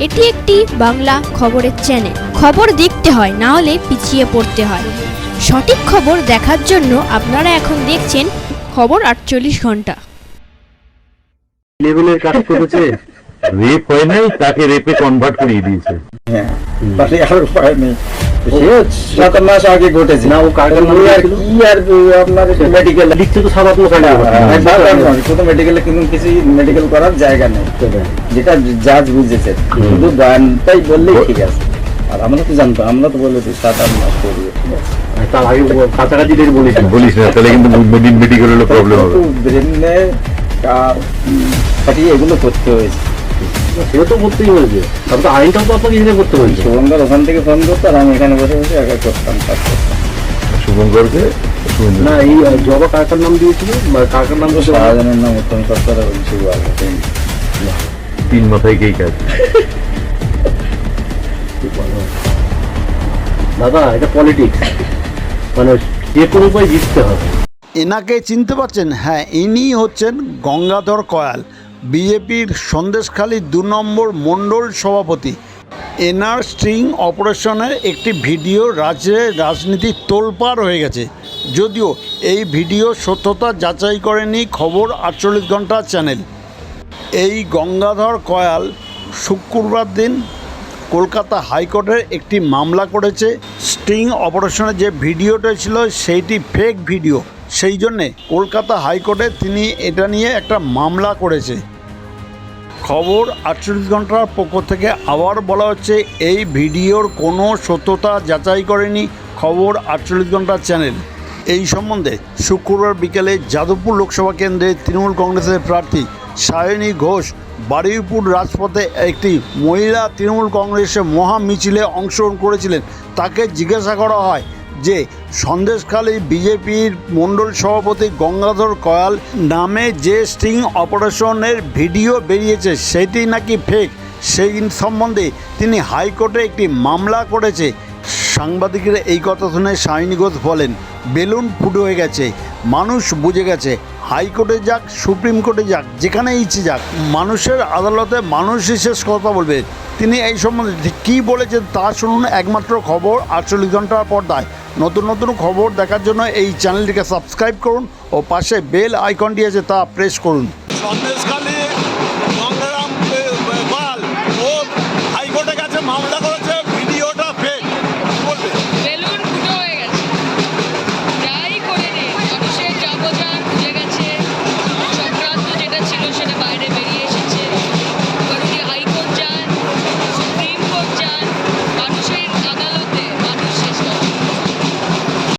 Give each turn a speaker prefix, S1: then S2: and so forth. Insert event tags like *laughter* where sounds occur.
S1: এটি একটি বাংলা খবরের চ্যানেল খবর দেখতে হয় না হলে পিছিয়ে পড়তে হয়। সঠিক খবর দেখার জন্য আপনারা এখন দেখছেন খবর আটচল্লিশ ঘণ্টা।
S2: লেভেলের কাজ করেছে। *laughs*
S3: রেপ হয় নাই তাকে রেপে কনভার্ট করিয়ে দিয়েছে।
S2: হ্যাঁ। আর উপায় নেই সাত মাস আগে ঘটেছে
S3: না, ও কারখানা
S2: আর কি আর আপনার মেডিকেল
S3: লিখছে তো সাধারণ
S2: শুধু মেডিকেলে কিন্তু কিছু মেডিকেল করার জায়গা নেই যেটা জাজ বুঝেছে শুধু গানটাই বললেই ঠিক আছে আর আমরা তো জানতাম আমরা তো বলেছি সাত আট মাস করি
S3: তার আগে কাছাকাছি বলিস বলিস না তাহলে কিন্তু মেডিন প্রবলেম হবে
S2: ব্রেনে ফাটিয়ে এগুলো করতে হয়েছে
S3: সেটা তো করতেই হয়েছে তারপর তো আইনটাও তো আপনাকে হিসেবে করতে হয়েছে
S2: শুভঙ্কর ওখান থেকে ফোন করতো আর আমি এখানে বসে বসে একা করতাম কাজ করতাম।
S3: শুভঙ্করকে না এই জবা কাকার নাম দিয়েছিল কাকার নাম
S2: শাহজাহানের নাম উত্তম সরকার এবং শিবু
S3: তিন। মাথায় কে কাজ? দাদা এটা পলিটিক্স মানে যে কোনো উপায় জিততে হবে।
S4: এনাকে চিনতে পারছেন? হ্যাঁ ইনি হচ্ছেন গঙ্গাধর কয়াল। বিজেপির সন্দেশখালী দু নম্বর মণ্ডল সভাপতি এনার স্ট্রিং অপারেশনের একটি ভিডিও রাজ্যে রাজনীতি তোলপাড় হয়ে গেছে। যদিও এই ভিডিও সত্যতা যাচাই করেনি খবর আটচল্লিশ ঘণ্টা চ্যানেল। এই গঙ্গাধর কয়াল শুক্রবার দিন কলকাতা হাইকোর্টের একটি মামলা করেছে। স্টিং অপারেশনের যে ভিডিওটা ছিল, সেইটি ফেক ভিডিও সেই জন্যে কলকাতা হাইকোর্টে তিনি এটা নিয়ে একটা মামলা করেছে। খবর আটচল্লিশ ঘণ্টার পক্ষ থেকে আবার বলা হচ্ছে, এই ভিডিওর কোনো সত্যতা যাচাই করেনি খবর আটচল্লিশ ঘণ্টা চ্যানেল। এই সম্বন্ধে শুক্রবার বিকেলে যাদবপুর লোকসভা কেন্দ্রে তৃণমূল কংগ্রেসের প্রার্থী সায়নী ঘোষ বারুইপুর রাজপথে একটি মহিলা তৃণমূল কংগ্রেসের মহা মিছিলে অংশগ্রহণ করেছিলেন। তাকে জিজ্ঞাসা করা হয় যে সন্দেশখালী বিজেপির মণ্ডল সভাপতি গঙ্গাধর কয়াল নামে যে স্টিং অপারেশনের ভিডিও বেরিয়েছে, সেটি নাকি ফেক সেই সম্বন্ধে তিনি হাইকোর্টে একটি মামলা করেছে। সাংবাদিকেরা এই কথা শুনে সায়নী ঘোষ বলেন, বেলুন ফুটো হয়ে গেছে, মানুষ বুঝে গেছে। হাইকোর্টে যাক, সুপ্রিম কোর্টে যাক, যেখানে ইচ্ছে যাক, মানুষের আদালতে মানুষই শেষ কথা বলবে। তিনি এই সম্বন্ধে কী বলেছেন তা শুনুন একমাত্র খবর আটচল্লিশ ঘণ্টার পর্দায়। নতুন নতুন খবর দেখার জন্য এই চ্যানেলটিকে সাবস্ক্রাইব করুন ও পাশে বেল আইকনটি আছে তা প্রেস করুন।